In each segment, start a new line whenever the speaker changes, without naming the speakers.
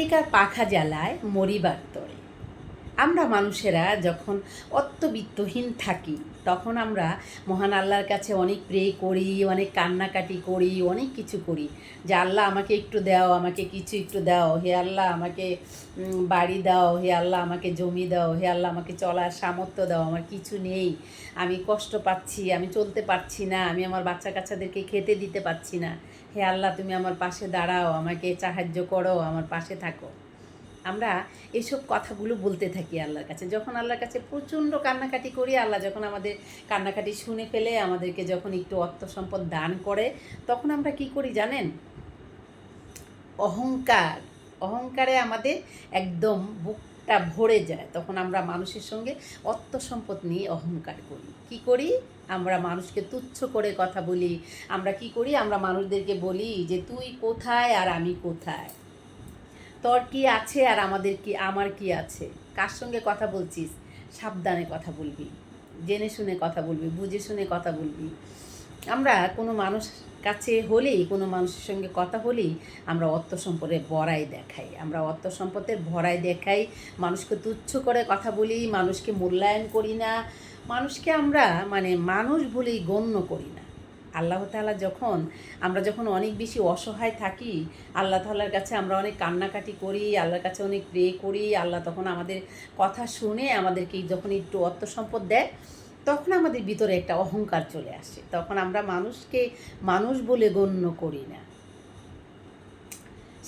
পিপিলিকার পাখা জ্বালায় মরিবার তরে। আমরা মানুষেরা যখন অত্যবিত্তহীন থাকি, তখন আমরা মহান আল্লাহর কাছে অনেক প্রে করি, অনেক কান্নাকাটি করি, অনেক কিছু করি। যে আল্লাহ আমাকে একটু দাও, আমাকে কিছু একটু দাও, হে আল্লাহ আমাকে বাড়ি দাও, হে আল্লাহ আমাকে জমি দাও, হে আল্লাহ আমাকে চলার সামর্থ্য দাও, আমার কিছু নেই, আমি কষ্ট পাচ্ছি, আমি চলতে পারছি না, আমি আমার বাচ্চা কাচ্চাদেরকে খেতে দিতে পারছি না। হে আল্লাহ, তুমি আমার পাশে দাঁড়াও, আমাকে সাহায্য করো, আমার পাশে থাকো। আমরা এইসব কথাগুলো বলতে থাকি আল্লাহর কাছে। যখন আল্লাহর কাছে প্রচণ্ড কান্নাকাটি করি, আল্লাহ যখন আমাদের কান্নাকাটি শুনে ফেলে, আমাদেরকে যখন একটু অর্থ সম্পদ দান করে, তখন আমরা কি করি জানেন? অহংকার। অহংকারে আমাদের একদম বুকটা ভরে যায়, তখন আমরা মানুষের সঙ্গে অর্থ সম্পদ নিয়ে অহংকার করি। কি করি? আমরা মানুষকে তুচ্ছ করে কথা বলি। আমরা কি করি? আমরা মানুষদেরকে বলি যে, তুই কোথায় আর আমি কোথায়? তোর কি আছে আর আমাদের কি, আমার কি আছে? কার সঙ্গে কথা বলছিস? সাবধানে কথা বলবি। জেনে শুনে কথা বলবি, বুঝে শুনে কথা বলবি। আমরা কোনো মানুষ কাছে হলেই, কোনো মানুষের সঙ্গে কথা হলেই আমরা অর্থ সম্পদের বড়াই দেখাই। আমরা অর্থ সম্পদের ভরাই দেখাই। মানুষকে তুচ্ছ করে কথা বলি, মানুষকে মূল্যায়ন করি না। মানুষকে আমরা মানে মানুষ বলেই গণ্য করি না। আল্লাহ তাআলা যখন, আমরা যখন অনেক বেশি অসহায় থাকি, আল্লাহ তাআলার কাছে আমরা অনেক কান্নাকাটি করি, আল্লাহর কাছে অনেক প্রে করি, আল্লাহ তখন আমাদের কথা শুনে আমাদেরকে যখন একটু অর্থ সম্পদ দেয় তখন আমাদের ভিতরে একটা অহংকার চলে আসে। তখন আমরা মানুষকে মানুষ বলে গণ্য করি না।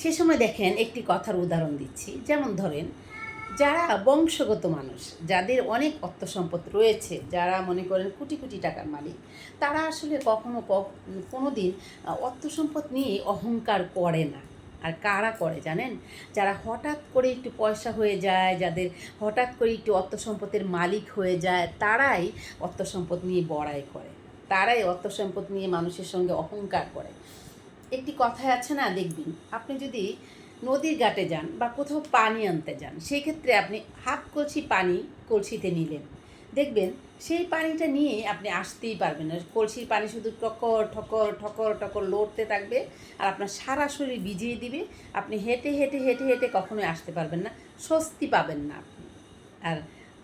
সে সময় দেখেন একটি কথার উদাহরণ দিচ্ছি। যেমন ধরেন, যারা বংশগত মানুষ, যাদের অনেক অর্থ সম্পদ রয়েছে, যারা মনে করেন কোটি কোটি টাকার মালিক, তারা আসলে কখনো কোনো দিন অর্থ সম্পদ নিয়ে অহংকার করে না। আর কারা করে জানেন? যারা হঠাৎ করে একটু পয়সা হয়ে যায়, যাদের হঠাৎ করে একটু অর্থ সম্পদের মালিক হয়ে যায়, তারাই অর্থ সম্পদ নিয়ে বড়াই করে। তারাই অর্থ সম্পদ নিয়ে মানুষের সঙ্গে অহংকার করে। একটি কথায় আছে না, দেখবেন, আপনি যদি নদীর ঘাটে যান বা কোথাও পানি আনতে যান সেই ক্ষেত্রে আপনি হাফ কলসি পানি কলসিতে নিলেন। দেখবেন, সেই পানিটা নিয়ে আপনি আসতেই পারবেন না। কলসির পানি শুধু টকর ঠকর ঠকর ঠকর লড়তে থাকবে আর আপনার সারা শরীর ভিজিয়ে দিবে। আপনি হেঁটে হেঁটে হেঁটে হেঁটে কখনোই আসতে পারবেন না, স্বস্তি পাবেন না আপনি। আর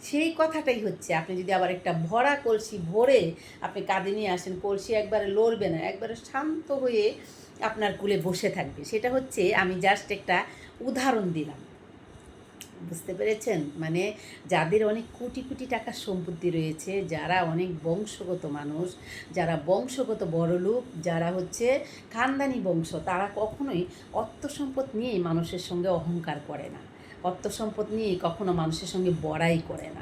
সেই কথাটাই হচ্ছে, আপনি যদি আবার একটা ভরা কলসি ভরে আপনি কাঁধে নিয়ে আসেন, কলসি একবারে লড়বে না, একবারে শান্ত হয়ে আপনার কুলে বসে থাকবে। সেটা হচ্ছে, আমি জাস্ট একটা উদাহরণ দিলাম। বুঝতে পেরেছেন? মানে যাদের অনেক কোটি কোটি টাকার সম্পত্তি রয়েছে, যারা অনেক বংশগত মানুষ, যারা বংশগত বড়লোক যারা হচ্ছে খানদানি বংশ, তারা কখনোই অর্থসম্পদ নিয়ে মানুষের সঙ্গে অহংকার করে না। অর্থসম্পদ নিয়ে কখনো মানুষের সঙ্গে বড়াই করে না।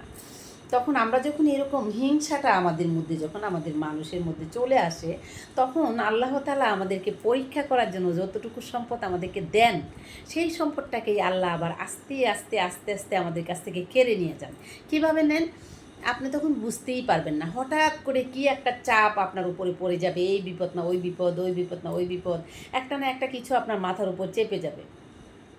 তখন আমরা যখন এরকম হিংসাটা আমাদের মধ্যে, যখন আমাদের মানুষের মধ্যে চলে আসে, তখন আল্লাহ তালা আমাদেরকে পরীক্ষা করার জন্য যতটুকু সম্পদ আমাদেরকে দেন, সেই সম্পদটাকেই আল্লাহ আবার আস্তে আস্তে আস্তে আস্তে আমাদের কাছ থেকে কেড়ে নিয়ে যান। কীভাবে নেন? আপনি তখন বুঝতেই পারবেন না। হঠাৎ করে কি একটা চাপ আপনার উপরে পড়ে যাবে, এই বিপদ না, ওই বিপদ ওই বিপদ না, ওই বিপদ, একটা না একটা কিছু আপনার মাথার উপর চেপে যাবে।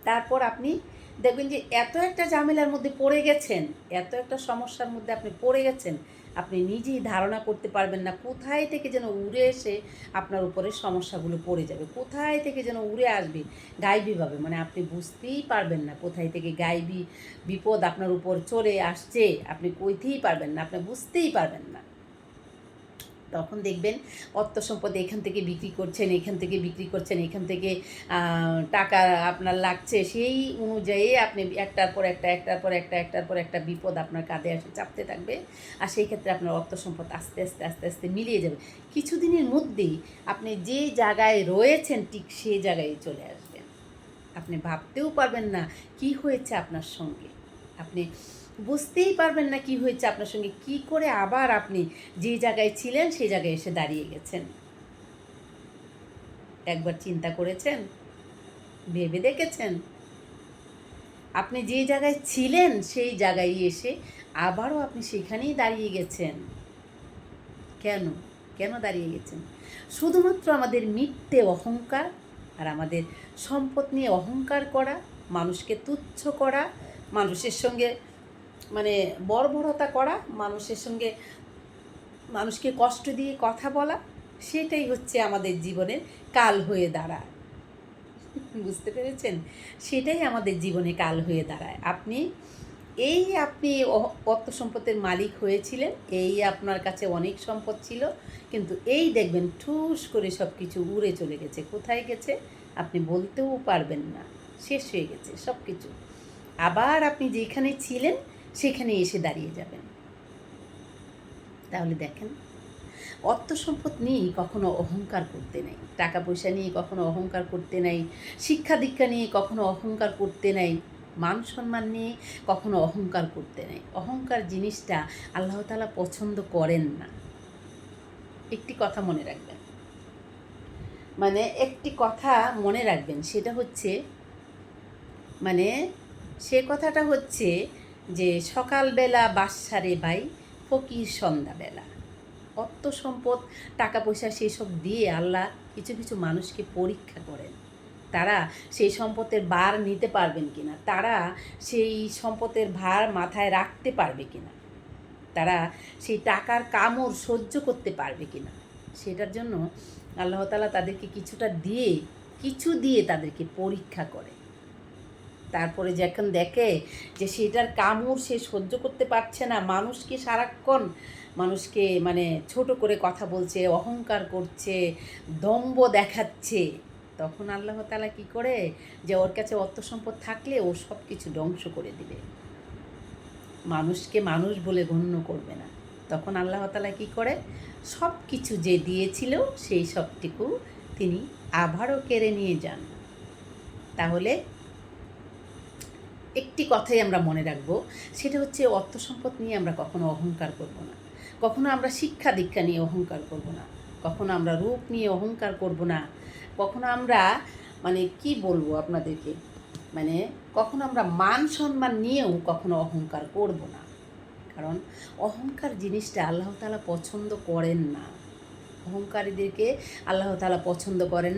তারপর আপনি দেখবেন যে এত একটা ঝামেলার মধ্যে পড়ে গেছেন, এত একটা সমস্যার মধ্যে আপনি পড়ে গেছেন, আপনি নিজেই ধারণা করতে পারবেন না কোথায় থেকে যেন উড়ে এসে আপনার উপরে সমস্যাগুলো পড়ে যাবে, কোথায় থেকে যেন উড়ে আসবে গাইবিভাবে মানে আপনি বুঝতেই পারবেন না কোথায় থেকে গাইবি বিপদ আপনার উপর চলে আসছে, আপনি কইতেই পারবেন না, আপনি বুঝতেই পারবেন না। তখন দেখবেন অর্থ সম্পদ এখান থেকে বিক্রি করছেন, এখান থেকে বিক্রি করছেন, এখান থেকে টাকা আপনার লাগছে, সেই অনুযায়ী আপনি একটার পর একটা, একটার পর একটা, একটার পর একটা বিপদ আপনার কাঁধে এসে চাপতে থাকবে। আর সেই ক্ষেত্রে আপনার অর্থ সম্পদ আস্তে আস্তে আস্তে আস্তে মিলিয়ে যাবে। কিছুদিনের মধ্যেই আপনি যে জায়গায় রয়েছেন ঠিক সেই জায়গায় চলে আসবেন। আপনি ভাবতেও পারবেন না কি হয়েছে আপনার সঙ্গে। আপনি বুঝতেই পারবেন না কি হয়েছে, আপনার সঙ্গে কি করে আবার আপনি যে জায়গায় ছিলেন সেই জায়গায় এসে দাঁড়িয়ে গেছেন। একবার চিন্তা করেছেন? ভেবে দেখেছেন? আপনি যে জায়গায় ছিলেন সেই জায়গায় এসে আবারও আপনি সেখানেই দাঁড়িয়ে গেছেন। কেন? কেন দাঁড়িয়ে গেছেন? শুধুমাত্র আমাদের মিথ্যে অহংকার আর আমাদের সম্পদ নিয়ে অহংকার করা, মানুষকে তুচ্ছ করা মানুষের সঙ্গে মানে বর্বরতা করা, মানুষের সঙ্গে মানুষকে কষ্ট দিয়ে কথা বলা, সেটাই হচ্ছে আমাদের জীবনের কাল হয়ে দাঁড়ায়। বুঝতে পেরেছেন? সেটাই আমাদের জীবনে কাল হয়ে দাঁড়ায়। আপনি, এই আপনি অর্থ সম্পদের মালিক হয়েছিলেন, এই আপনার কাছে অনেক সম্পদ ছিল, কিন্তু এই দেখবেন ঠুস করে সব কিছু উড়ে চলে গেছে। কোথায় গেছে? আপনি বলতেও পারবেন না। শেষ হয়ে গেছে সব কিছু আবার আপনি যেখানে ছিলেন, সেখানে এসে দাঁড়িয়ে যাবেন। তাহলে দেখেন, অর্থ সম্পদ নিয়ে কখনো অহংকার করতে নেই। টাকা পয়সা নিয়ে কখনো অহংকার করতে নেই। শিক্ষা দীক্ষা নিয়ে কখনো অহংকার করতে নেই। মান সম্মান নিয়ে কখনো অহংকার করতে নেই। অহংকার জিনিসটা আল্লাহ তালা পছন্দ করেন না। একটি কথা মনে রাখবেন। মানে একটি কথা মনে রাখবেন, সেটা হচ্ছে মানে সে কথাটা হচ্ছে যে সকালবেলা বাসারে বাই, ফকির সন্ধ্যাবেলা। অর্থ সম্পদ টাকা পয়সা সেসব দিয়ে আল্লাহ কিছু কিছু মানুষকে পরীক্ষা করেন। তারা সেই সম্পদের ভার নিতে পারবেন কিনা? তারা সেই সম্পদের ভার মাথায় রাখতে পারবে কিনা? তারা সেই টাকার কামড় সহ্য করতে পারবে কিনা? সেটার জন্য আল্লাহ তালা তাদেরকে কিছুটা দিয়ে, কিছু দিয়ে তাদেরকে পরীক্ষা করে। তারপরে যখন দেখে যে সেটার কামড় সে সহ্য করতে পারছে না মানুষকে সারাক্ষণ মানুষকে মানে ছোট করে কথা বলছে, অহংকার করছে দম্ব দেখাচ্ছে, তখন আল্লাহ তালা কী করে? যে ওর কাছে অর্থ সম্পদ থাকলে ও সব কিছু ধ্বংস করে দিবে। মানুষকে মানুষ বলে গণ্য করবে না। তখন আল্লাহ তালা কী করে? সব কিছু যে দিয়েছিল সেই সবটুকু তিনি আবারও কেড়ে নিয়ে যান। তাহলে একটি কথাই আমরা মনে রাখব, সেটা হচ্ছে অর্থ সম্পদ নিয়ে আমরা কখনো অহংকার করব না। কখনো আমরা শিক্ষা দীক্ষা নিয়ে অহংকার করব না। কখনো আমরা রূপ নিয়ে অহংকার করব না। কখনো আমরা মানে কি বলব আপনাদেরকে? মানে কখনো আমরা মান সম্মান নিয়েও কখনো অহংকার করব না। কারণ অহংকার জিনিসটা আল্লাহ তালা পছন্দ করেন না। অহংকারীদেরকে আল্লাহ তালা পছন্দ করেন